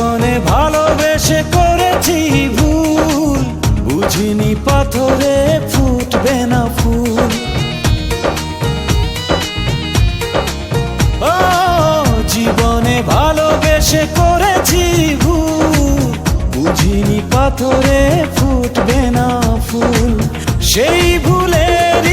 জীবনে ভালোবেসে করেছি ভুল। বুঝিনি পাথরে ফুটবে না ফুল। জীবনে ভালোবেসে করেছি ভুল। বুঝিনি পাথরে ফুটবে না ফুল। সেই ভুলেরই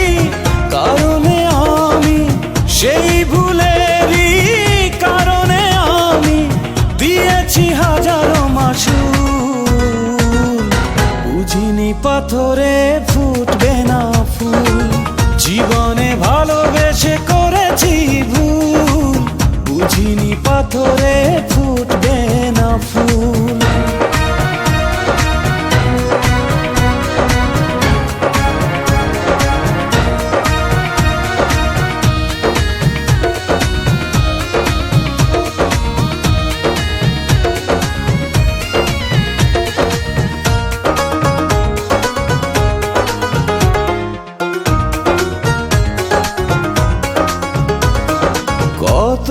পাথরে ফুটবে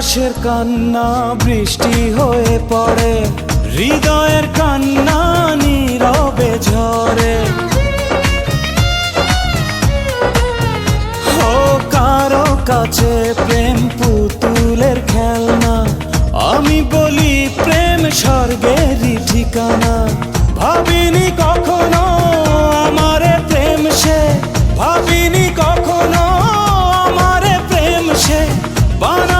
আকাশের কান্না, বৃষ্টি হয়ে পড়ে। হৃদয়ের কান্না নীরবে ঝরে। ও কারও কাছে প্রেম পুতুলের খেলনা, আমি বলি প্রেম স্বর্গেরই ঠিকানা। ভাবিনি কখনো আমারে প্রেম সে, ভাবিনি কখনো আমারে প্রেম সে। বানাবে